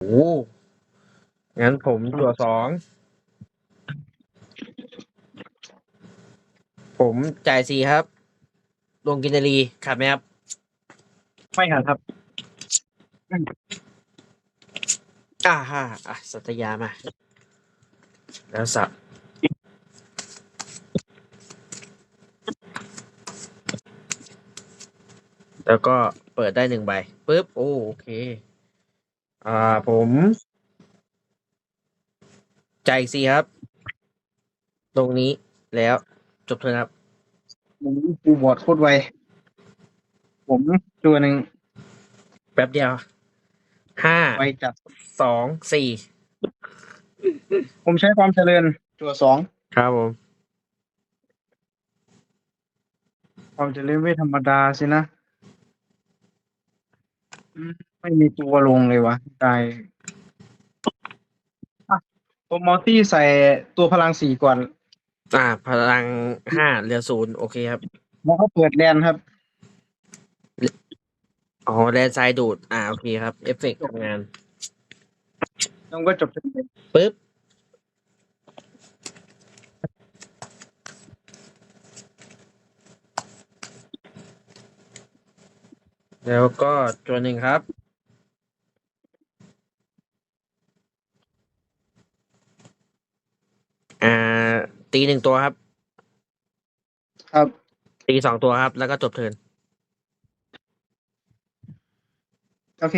โอ้งั้นผมจั่วสอง ผมจ่ายสี่ครับ ลงกินนารีขาดไหมครับ ไม่ขาดครับ อ่าฮะอะ สัตยามา แล้วสับ แล้วก็เปิดได้หนึ่งใบปุ๊บ โอโอเค อ่าผมจ่ายสี่ครับ ตรงนี้แล้วจบเถอะครับ ผมปูบอร์ดโคตรไว ผมตัวหนึ่งแป๊บเดียวห้าไวจัด สองสี่ผมใช้ความเจริญตัวสอง ครับผมความเจริญไม่ธรรมดาสินะ อืมไม่มีตัวลงเลยวะตายอะผมมอลตี้ใส่ตัวพลังสี่ก่อน อ่า พลังห้าเหลือศูนย์โอเคครับ แล้วก็เปิดแลนครับ อ๋อแดนไซด์ดูด อ่า โอเคครับ เอฟเฟกต์ทำงานแล้วก็จบเทิร์นเลยปึ๊บ แล้วก็ตัวหนึ่งครับ อ่า ตีหนึ่งตัวครับ ครับ ตีสองตัวครับ แล้วก็จบเทิร์นโอเค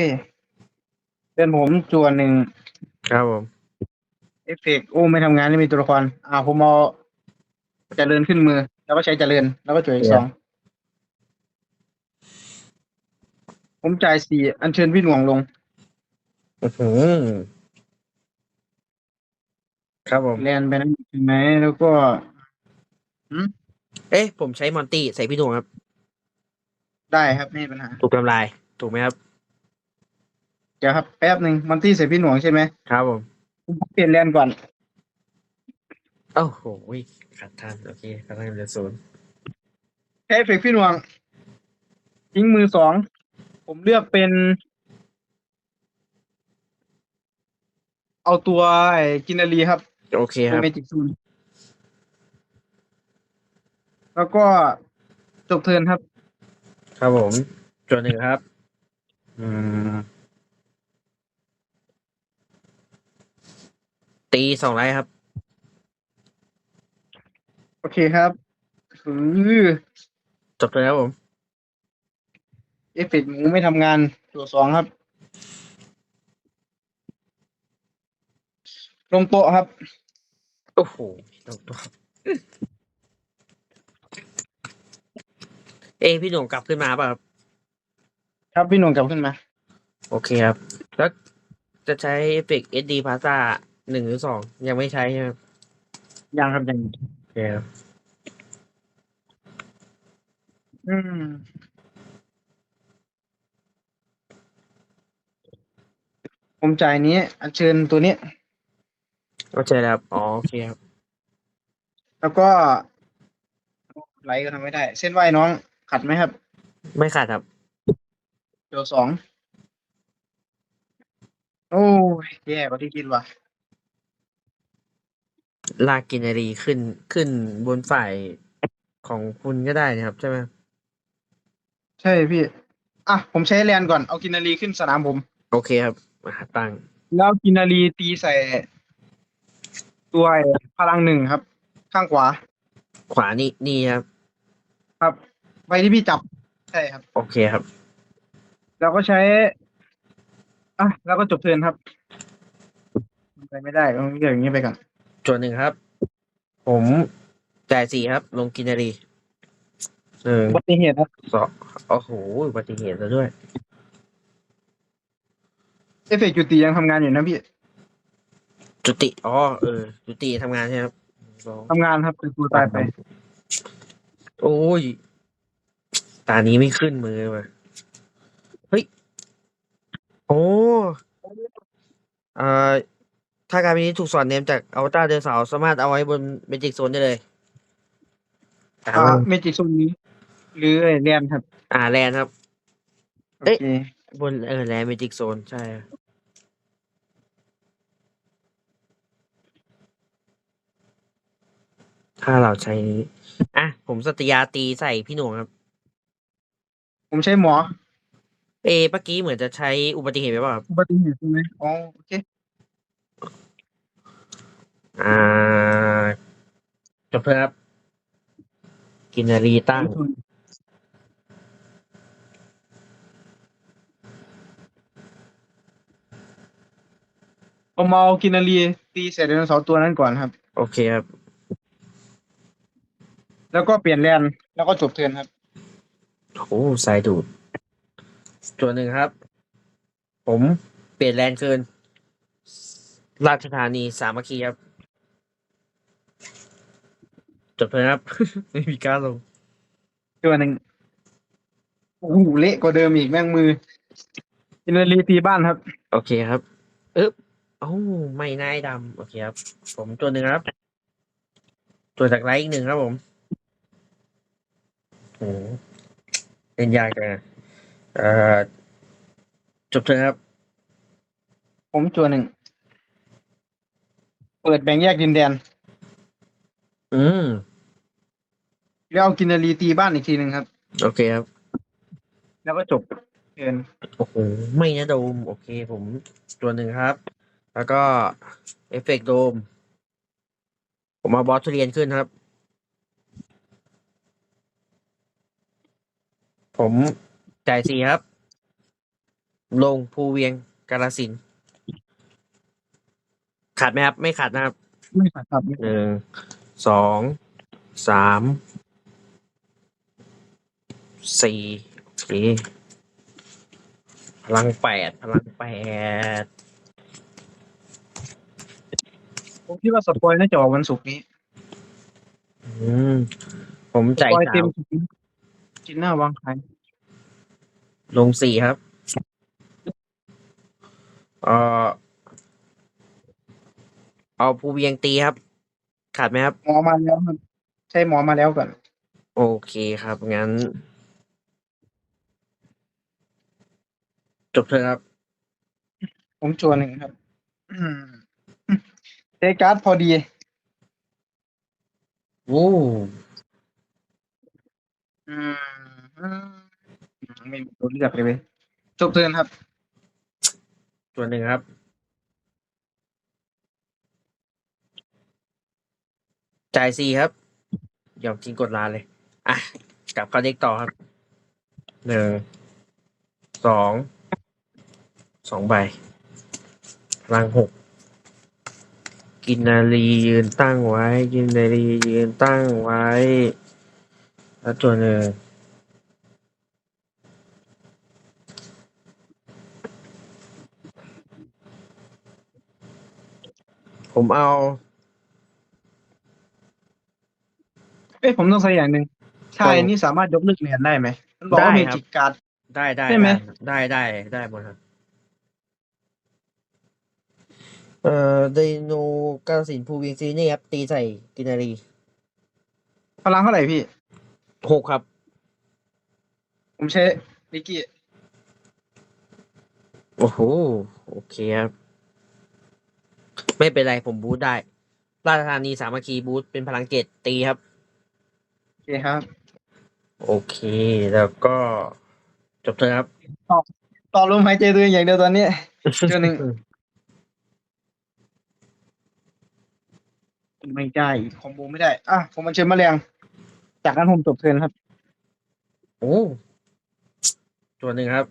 เป็นผมจวนหนึ่งครับผม เอฟเฟกต์โอ้ไม่ทำงานไม่มีตัวละครอ่าผมเอาเจริญขึ้นมือ แล้วก็ใช้เจริญ แล้วก็จวยอีกสอง ผมจ่ายสี่อัญเชิญพี่หน่วงลงอื้อหือครับผม แลนไปนั้นใช่ไหมแล้วก็ เอ๊ะ ผมใช้มอนตี้ใส่พี่ดวงครับ ได้ครับไม่มีปัญหา ถูกทำลาย ถูกไหมครับ เดี๋ยวครับแป๊บหนึ่งมันตี้ใส่พี่หน่วงใช่ไหมครับผม ผมเปลี่ยนแลนก่อน โอ้โหขัดทันโอเคขัดทันเหลือศูนย์ใช้เอฟเฟกต์พี่หน่วงทิ้งมือสอง ผมเลือกเป็น เอาตัวไอ้กินนารีครับโอเคครับเมจิกซูนแล้วก็จบเทิร์นครับ ครับผมจวนหนึ่งครับ อืม ตีสองไลท์ครับ โอเคครับคือจบเลยครับผม เอฟเฟกต์หมูไม่ทำงานตัวสองครับ ลงโต๊ะครับ โอ้โหตกตัวครับเอยพี่หนุ่มกลับขึ้นมาป่ะครับ ครับพี่หนุ่มกลับขึ้นมา โอเคครับ แล้วจะใช้เอฟเฟกต์ SD Plaza หนึ่งหรือสองยังไม่ใช้ใช่ไหมครับยังครับยังโอเคครับ อืม ผมจ่ายนี้อัญเชิญตัวนี้ก็ใช่แล้วครับอ๋อโอเคครับแล้วก็ไหลก็ทำไม่ได้ เส้นไหวน้องขัดไหมครับไม่ขาดครับตัวสอง โอ้ยแย่กว่าที่คิดว่ะ ลากกินนารีขึ้นขึ้นบนฝ่ายของคุณก็ได้นะครับ ใช่ไหมใช่พี่ อะ ผมใช้แลนก่อน เอากินนารีขึ้นสนามผม โอเคครับ มาตั้ง แล้วกินนารีตีใส่ ตัวไอ้พลังหนึ่งครับ ข้างขวา ขวานี่นี่ครับ ครับไว้ที่พี่จับใช่ครับ โอเคครับ เราก็ใช้ อะแล้วก็จบเทิร์นครับไปไม่ได้ต้องเรียกอย่างนี้ไปก่อนส่วนหนึ่งครับ ผมจ่ายสี่ครับ ลงกินนารีหนึ่งอุบัติเหตุครับ สองโอ้โหอุบัติเหตุแล้วด้วยเอฟเฟกต์จุติยังทำงานอยู่นะพี่จุติ อ๋อ เออ จุติทำงานใช่ไหมครับสองทำงานครับเป็นตัวตายไป โอ้ย ตานี้ไม่ขึ้นมือว่ะ เฮ้ย โอ้เอ่อถ้าการนี้ถูกสอนเนมจากอวตารเดอร์สาวสามารถเอาไว้บนเมจิกโซนได้เลยอ่าอ่าเมจิกโซนนี้ หรือไอ้แลนครับอ่าแลนครับ โอเอ๊ะเค บนเออแลนเมจิกโซน ใช่ ถ้าเราใช้นี้ อะ ผมสตยาตีใส่พี่หน่วงครับ ผมใช้หมอ เอเมื่อกี้เหมือนจะใช้อุบัติเหตุไปเปล่าครับ อุบัติเหตุใช่ไหมอ๋อโอเค อ่า จบเถอะครับ กินนารีตั้ง ผมเอากินนารีตีเสร็จไดโนเสาร์ตัวนั้นก่อนครับ โอเคครับ แล้วก็เปลี่ยนแลนแล้วก็จบเทิร์นครับ โอ้สายดูดตัวหนึ่งครับ ผมเปลี่ยนแลนด์คืนราชธานีสามัคคีครับ จบเลยครับ ไม่มีการลงตัวหนึ่งโอ้โหเละกว่าเดิมอีกแม่งมือกินนารีตีบ้านครับ โอเคครับอึ๊บโอ้ไม่นายดำโอเคครับ ผมตัวหนึ่งครับ ตัวจากไลท์อีกหนึ่งครับผม โอ้เล่นยากจังอะเอ่อจบเถอะครับ ผมตัวหนึ่ง เปิดแบ่งแยกดินแดน อืม แล้วเอากินนารีตีบ้านอีกทีหนึ่งครับ โอเคครับ แล้วก็จบเทิร์นโอ้โห ไม่นะโดม โอเค ผมตัวหนึ่งครับ แล้วก็ เอฟเฟกต์โดม ผมเอาบอสทุเรียนขึ้นครับ ผมจ่ายสี่ครับ ลงภูเวียงกาลสินธุ์ขาดไหมครับ ไม่ขาดนะครับไม่ขาดครับหนึ่งสองสามสี่โอเคพลังแปดพลังแปดผมคิดว่าสปอยน่าจะออกวันศุกร์นี้อืมผมสจ่ายปอยสาเต็มม กินหน้าวางขาย ลงสี่ครับเอ่อเอาภูเวียงตีครับ ขาดไหมครับ หมอมาแล้วครับใช่หมอมาแล้วก่อนโอเคครับ งั้น จบเถอะครับ ผมจัวหนึ่งครับอืมเทการ์ดพอดี โอ้ อืมอืม ไม่มีตัวเลือกเลยเว้ยจบเทิร์นครับ ตัวหนึ่งครับ จ่ายสี่ครับ ยอมกินกดลาเลย อะ กลับเข้าเด็กต่อครับ หนึ่ง สอง สองใบพลังหก กินนารียืนตั้งไว้ กินนารียืนตั้งไว้ แล้วตัวหนึ่ง ผมเอา เอ้ยผมต้องใส่อย่างหนึ่งชายเอานี่สามารถยกเลิกเหรียญได้ไหมมันบอกว่าได้เมครับ จิกการ์ด ได้ได้ใช่ไหม ได้ได้ได้หมดครับเอ่อไดโนกาลสินธุ์ภูเวียงซีนี่ครับ ตีใส่กินนารีพลังเท่าไหร่พี่ หกครับ ผมใช้นิกกี้โอ้โห โอเคครับ ไม่เป็นไรผมบูทได้ ราชธานีสามัคคีบูทเป็นพลังเกตตีครับ โอเคครับ โอเค แล้วก็จบเถอะครับ ต่อลมหายใจตัวเองอย่างเดียวตอนนี้ตัวหนึ่งไม่ได้คอมโบไม่ได้ อะ ผมมันเชิญแมลงจากนั้นผมจบเทิร์นครับ โอ้ตัวหนึ่งครับ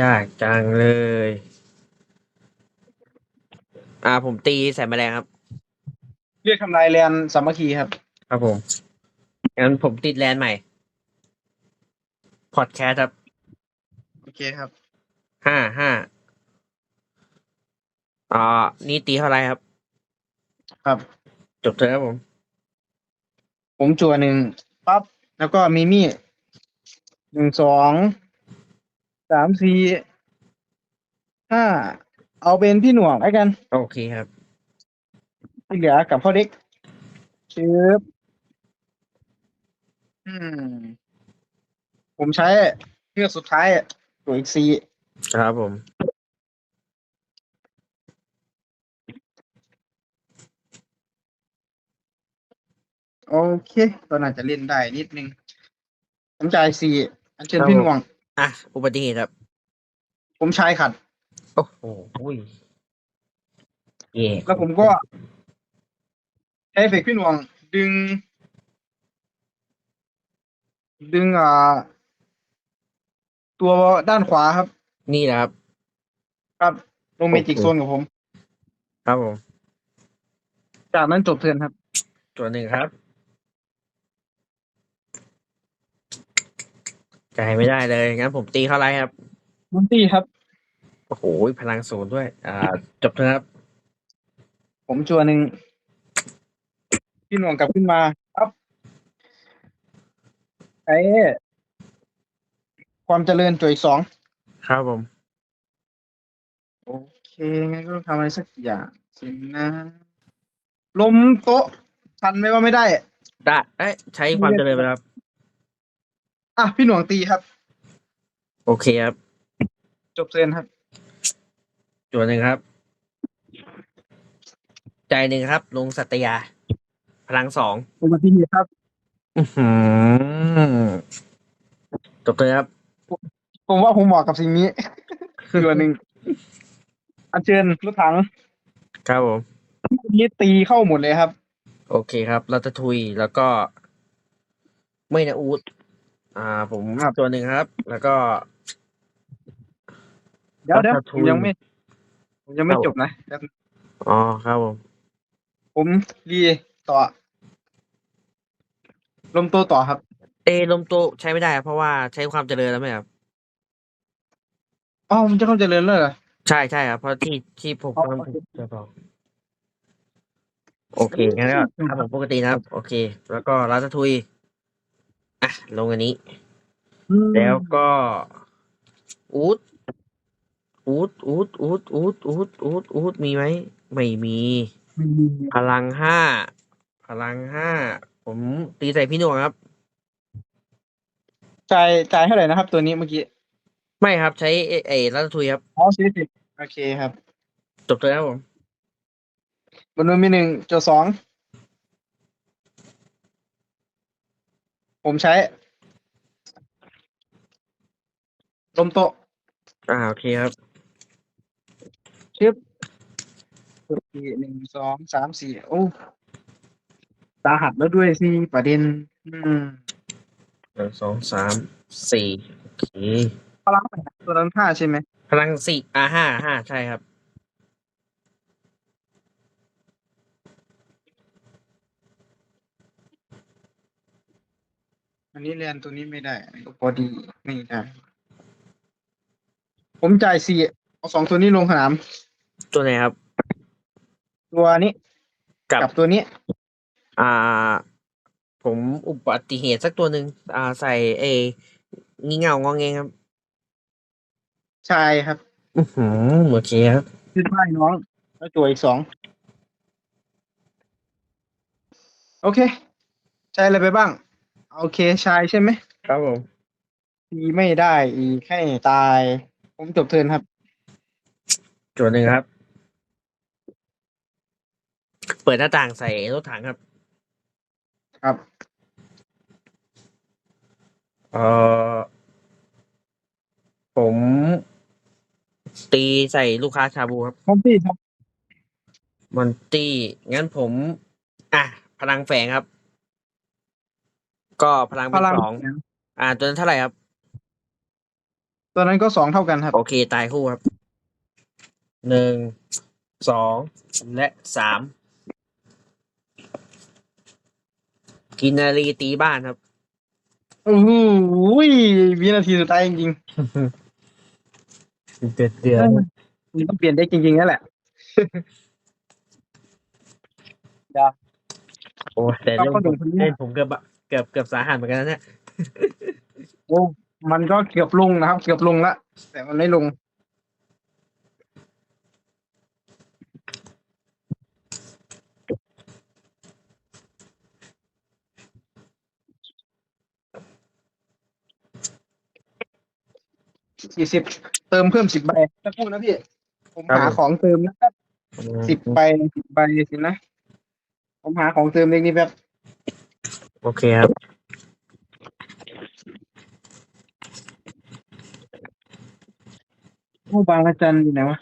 ยากจังเลย อ่า ผมตีใส่แมลงครับ เรียกทำลายแลนสามัคคีครับ ครับผมงั้นผมติดแลนด์ใหม่ พอดแคสต์ครับ โอเคครับ ห้าห้าอ่านี่ตีเท่าไหรครับ ครับ จบเถอะครับผม ผมจัวหนึ่งปั๊บแล้วก็มีมี่หนึ่งสองสามสี่ห้า เอาเป็นพี่หน่วงแล้วกันโอเคครับ ที่เหลือกับพ่อเด็กชืบอืม ผมใช้เพื่อกสุดท้ายตัวอีกสี่ครับผม โอเคตอนอาจจะเล่นได้นิดนึงผมจ่ายสี่อันเชิญพี่หน่วง อะ อุบัติเหตุครับ ผมชายขัด โอ้โหอุ้ยเย่แล้วผมก็ใช้เอฟเฟกต์พี่หน่วง ดึง ดึงอ่า ตัวด้านขวาครับ นี่แหละครับ ครับ ลงเมจิกโซนกับผม ครับผม จากนั้นจบเทิร์นครับ ตัวหนึ่งครับจ่ายไม่ได้เลยงั้นผมตีเข้าไรครับมุนตี้ครับ โอ้โห พลังศูนย์ด้วย อ่า จบเถอะครับ ผมจัวหนึ่งพี่หน่วงกลับขึ้นมาครับใช้ความเจริญจุดอีกสองครับผม โอเคงั้นก็ต้องทำอะไรสักอย่างสินะลมโต๊ะทันไหมว่าไม่ได้ ได้เอ้ยใช้ความเจริญไปแล้วครับ อะ พี่หน่วงตีครับ โอเคครับ จบเทิร์นครับ ตัวหนึ่งครับ ใจหนึ่งครับลงสัตยา พลังสองอุบัติเหตุครับ อื้อหือจบเลยครับ ผมว่าผมเหมาะกับสิ่งนี้ตัวหนึ่งอันเชิญรถถังครับผม นี้ตีเข้าหมดเลยครับ โอเคครับรัตทุยแล้วก็ ไม่นะอูดอ่า ผมครับ ตัวหนึ่งครับ แล้วก็ เดี๋ยวเดี๋ยวรัฐผทุมนยังไม่ ผมยังไม่ครับจบนะเดี๋ยวอ๋อครับผม ผมรีต่อ ลมโตต่อครับ เอลมโตใช้ไม่ได้ครับเพราะว่าใช้ความเจริญแล้วไหมครับ อ๋อมันจะเข้าเจริญเลยเหรอใช่ใช่ครับเพราะที่ที่ผมอ๋อทำโอเคจะบอกโอเคงั้นก็ครับผมปกตินะครับ โอเค แล้วก็รัตทุยอะลงอันนี้แล้วก็อูด อูดอูดอูดอูดอูดอูดอูดมีไหมไม่มีอืมพลังห้าพลังห้าผมตีใส่พี่หน่วงครับ จ่ายจ่ายเท่าไหร่นะครับ ตัวนี้เมื่อกี้ไม่ครับใช้เอเอรัตทุยครับอ๋อสี่สิบโอเคครับ จบเลยครับผมบนนู้นมีหนึ่งจดสองผมใช้ลมโตะอ่าโอเคครับ ชึบสี่หนึ่งสองสามสี่โอ้ตาหัดแล้วด้วยสิประเด็น อืมหนึ่งสองสามสี่โอเคพลังตัวนั้นห้าใช่ไหมพลังสี่อ่าห้าห้าใช่ครับ อันนี้เรียนตัวนี้ไม่ได้อันนี้ก็พอดีไม่ได้ผมจ่ายสี่เอาสองตัวนี้ลงสนาม ตัวไหนครับ ตัวนี้กับกับตัวนี้ อ่า ผมอุบัติเหตุสักตัวหนึ่งอ่าใส่เองี่เง่างองเงงครับชายครับ อือหือโอเคครับขึ้นไม้น้อง แล้วตัวอีกสอง โอเค ใช้อะไรไปบ้าง โอเคชายใช่ไหมครับผมตีไม่ได้อีกให้ตาย ผมจบเทิร์นครับ ตัวหนึ่งครับเปิดหน้าต่างใส่รถถังครับ ครับ เออผม ตีใส่ลูกค้าชาบูครับพร้อมที่ครับมอนตี้ งั้นผม อะ พลังแฝงครับ ก็พลังพเป็นลังสอง อ่า ตัวนั้นเท่าไหร่ครับ ตัวนั้นก็สองเท่ากันครับ โอเค ตายคู่ครับ หนึ่ง สอง และสาม กินนารีตีบ้านครับ โอ้โหวินาทีสุดท้ายจริงเดือดเดือดๆมันต้องเปลี่ยนได้จริงๆนั่นแหละโอ้แต่เล่นเอาเข้าผมดูคนนี้เล่นผมเกือบอะเกือบเกือบสาหัสเหมือนกันนะเนี่ย โอ้มันก็เกือบลงนะครับ เกือบลงละแต่มันไม่ลง สี่สิบเติมเพิ่มสิบใบสักครู่นะพี่ ผมหาของเติมนะครับสิบใบสิบใบสินะ ผมหาของเติมเล็กนี้แบบโอเคครับโอ้บางระจันอยู่ไหนวะ